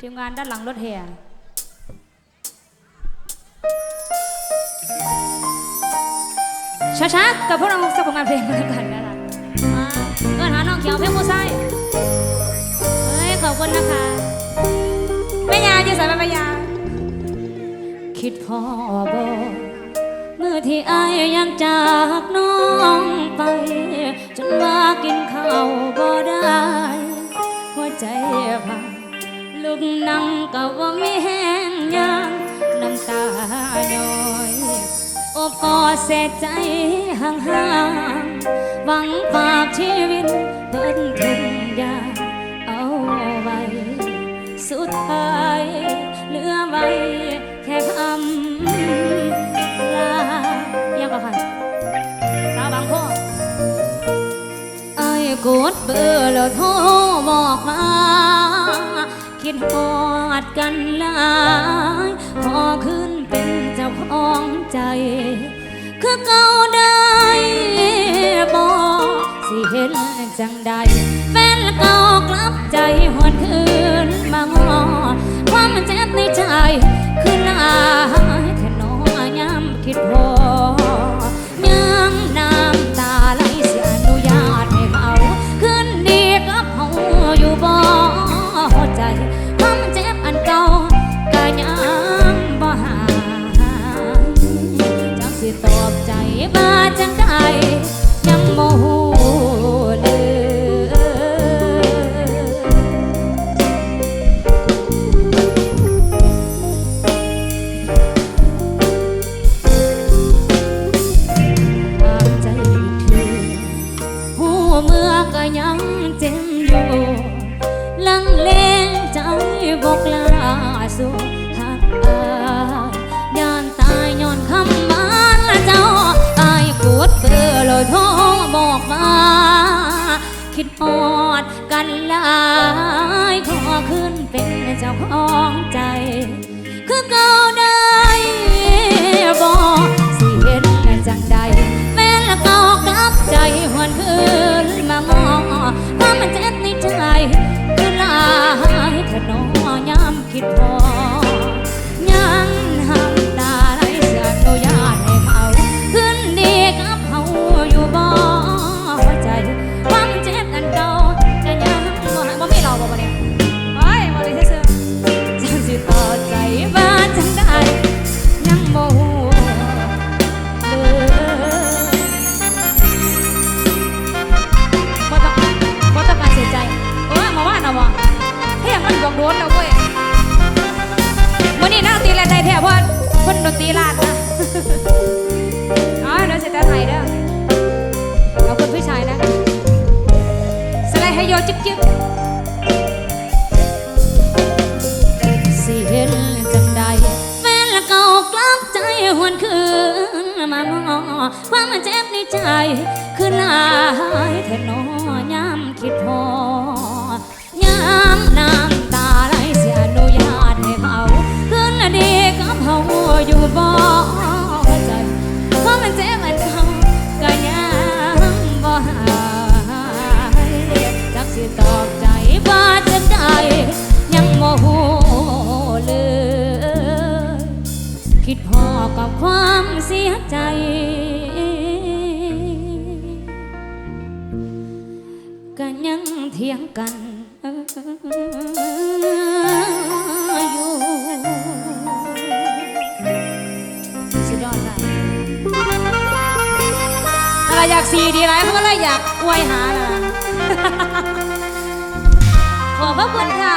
ทีมงานด้านหลังรถแห่ช้าๆกับพวกเราสักผลงานเพลงกันแล้วกันนะคะมาเอินหาน้องเขียวเพลงมูไซเฮ้ยขอบคุณนะคะแม่ยาอยู่ใส่แม่ยา คิดพอบอกเมื่อที่อายยังจากน้องไป กนั่งกับว่าไม่แห้งยางน้ำตาย้อยโอบกอดเสียใจห่างๆหวังฝากชีวิตเพิ่นทุกอย่างเอาไว้ สุดท้ายเหลือไว้แค่คำลายังก็ค่ะสาวบางพ่อไอ้กดเบอร์แล้วโทรบอกมา คิดฮอดกันหลายขอขึ้นเป็นเจ้าของใจ คือเก่าได้บอกสิเห็นจังใด แฟนเก่ากลับใจหวนคืนมางอความเจ็บในใจ คือหลายแค่น้อยย้ำคิดพอ ใจความเจ็บอันเก่าก็ยังบ่หายจังสิตอบใจบาจังใดยังโมโห สู่หักอายย่านตายย้อนคำบ้านละเจ้าอายกดเบื่อเลยโทรบอกมา คิดออดกันหลายขอขึ้นเป็นเจ้าของใจ สไลด์ให้โยจึ๊กจึ๊กสิเห็นจังใดแฟนละเก่ากลับใจหวนคืนมามอความเจ็บในใจคือลายแทนน้อยามคิดพอยามน้ำตา ดพอกับความเสียใจ กันยังเถียงกันอยู่สุดยอดเลยอะไรอยากสีดีไรเพราะอะไรอยากอวยหาล่ะขอบพระคุณค่ะ